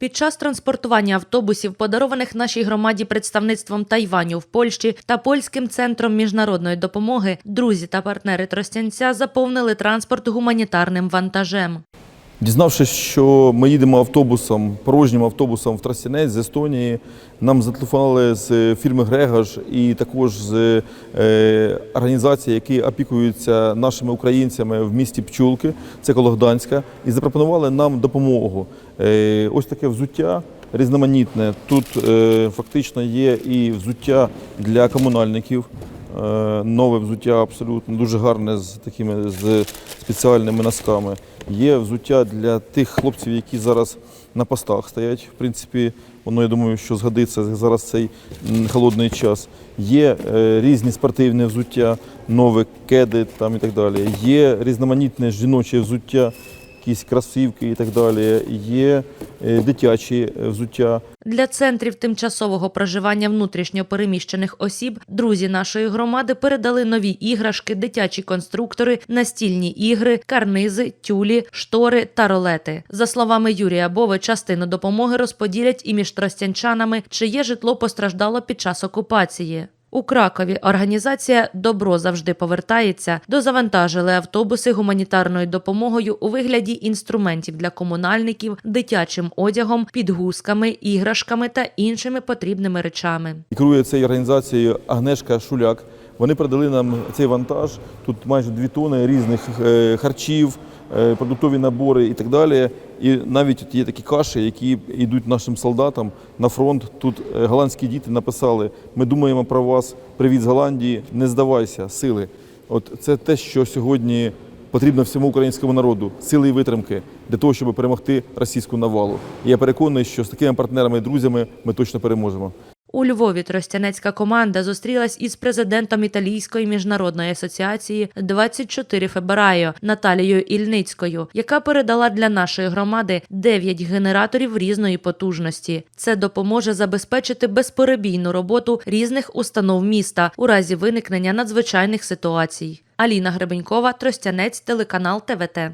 Під час транспортування автобусів, подарованих нашій громаді представництвом Тайваню в Польщі та польським центром міжнародної допомоги, друзі та партнери Тростянця заповнили транспорт гуманітарним вантажем. Дізнавшись, що ми їдемо автобусом, порожнім автобусом в Тростянець з Естонії, нам зателефонували з фірми Грегаш і також з е, організацій, які опікуються нашими українцями в місті Пчулки, це коло Гданська, і запропонували нам допомогу. Е, ось таке взуття різноманітне. Тут е, фактично є і взуття для комунальників. Е, Нове взуття абсолютно дуже гарне з такими з спеціальними носками. Є взуття для тих хлопців, які зараз на постах стоять. В принципі, воно я думаю, що згодиться зараз цей холодний час. Є е, різні спортивні взуття, нові кеди там і так далі. Є різноманітне жіноче взуття, якісь кросівки і так далі. Є е, дитячі е, взуття. Для центрів тимчасового проживання внутрішньо переміщених осіб друзі нашої громади передали нові іграшки, дитячі конструктори, настільні ігри, карнизи, тюлі, штори та ролети. За словами Юрія Бови, частину допомоги розподілять і між тростянчанами, чиє житло постраждало під час окупації. У Кракові організація Добро завжди повертається. Дозавантажили автобуси гуманітарною допомогою у вигляді інструментів для комунальників, дитячим одягом, підгузками, іграшками та іншими потрібними речами. Керує цією організацією Агнешка Шуляк. Вони передали нам цей вантаж. Тут майже дві тони різних е, харчів, е, продуктові набори і так далі. І навіть є такі каші, які йдуть нашим солдатам на фронт. Тут е, голландські діти написали: Ми думаємо про вас. Привіт з Голландії, не здавайся, сили. От це те, що сьогодні потрібно всьому українському народу, сили і витримки для того, щоб перемогти російську навалу. І я переконаний, що з такими партнерами і друзями ми точно переможемо. У Львові тростянецька команда зустрілась із президентом Італійської міжнародної асоціації 24 Фебрайо Наталією Ільницькою, яка передала для нашої громади 9 генераторів різної потужності. Це допоможе забезпечити безперебійну роботу різних установ міста у разі виникнення надзвичайних ситуацій. Аліна Гребенькова, Тростянець, телеканал ТВТ.